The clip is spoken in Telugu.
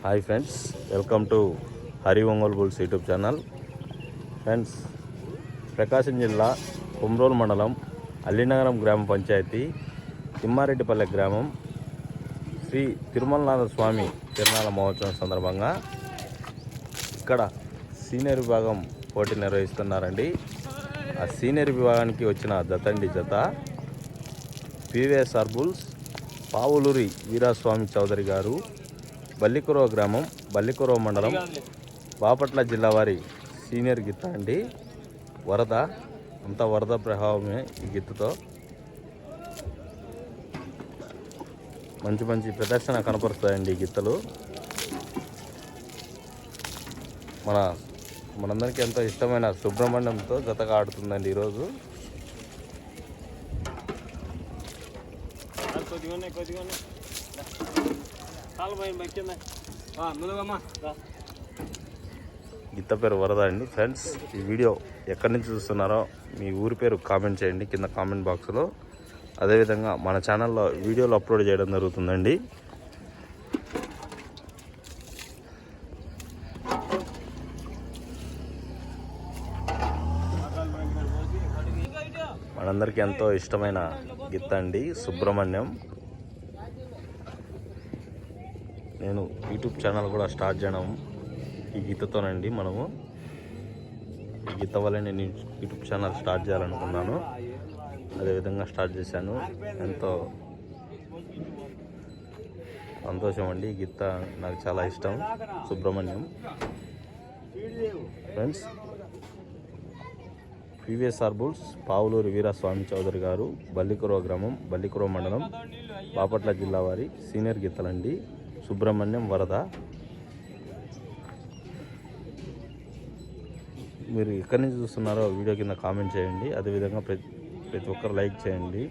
Hi friends welcome to Hari Ongole bulls YouTube channel. Friends Prakasam జిల్లా కుమ్రోల్ మండలం అల్లినగరం గ్రామ పంచాయతీ తిమ్మారెడ్డిపల్లె గ్రామం శ్రీ తిరుమలనాథ స్వామి తిరునాళ మహోత్సవం సందర్భంగా ఇక్కడ సీనియర్ విభాగం పోటీ నిర్వహిస్తున్నారండి. ఆ సీనియర్ విభాగానికి వచ్చిన జతండి జత పివిఎస్ఆర్ బుల్స్ పావులూరి వీరాస్వామి చౌదరి గారు బల్లికురో గ్రామం బల్లికురో మండలం బాపట్ల జిల్లా వారి సీనియర్ గిత్త అండి. వరద అంతా వరద ప్రభావమే ఈ గిత్తతో. మంచి మంచి ప్రదర్శన కనపరుస్తాయండి ఈ గిత్తలు. మన మనందరికీ ఎంతో ఇష్టమైన సుబ్రహ్మణ్యంతో జతగా ఆడుతుందండి ఈరోజు. కొద్దిగా కొద్దిగా ఉన్నాయి గిత్త పేరు వరద అండి. ఫ్రెండ్స్ ఈ వీడియో ఎక్కడి నుంచి చూస్తున్నారో మీ ఊరి పేరు కామెంట్ చేయండి. కింద కామెంట్ బాక్స్లో. అదేవిధంగా మన ఛానల్లో వీడియోలు అప్లోడ్ చేయడం జరుగుతుందండి. మనందరికీ ఎంతో ఇష్టమైన గిత్త అండి సుబ్రహ్మణ్యం. నేను యూట్యూబ్ ఛానల్ కూడా స్టార్ట్ చేయడం ఈ గీతతోనండి మనము. ఈ గీత వల్ల నేను యూట్యూబ్ ఛానల్ స్టార్ట్ చేయాలనుకున్నాను. అదేవిధంగా స్టార్ట్ చేశాను. ఎంతో సంతోషం అండి. ఈ గీత నాకు చాలా ఇష్టం. Subrahmanyam. Friends PVSR bulls Pavuluru Veeraswamy Chowdary garu Ballikurava గ్రామం బల్లికురో మండలం బాపట్ల జిల్లా వారి సీనియర్ గీతలండి. సుబ్రహ్మణ్యం వరద. మీరు ఎక్కడి నుంచి చూస్తున్నారో వీడియో కింద కామెంట్ చేయండి. అదేవిధంగా ప్రతి ప్రతి ఒక్కరు లైక్ చేయండి.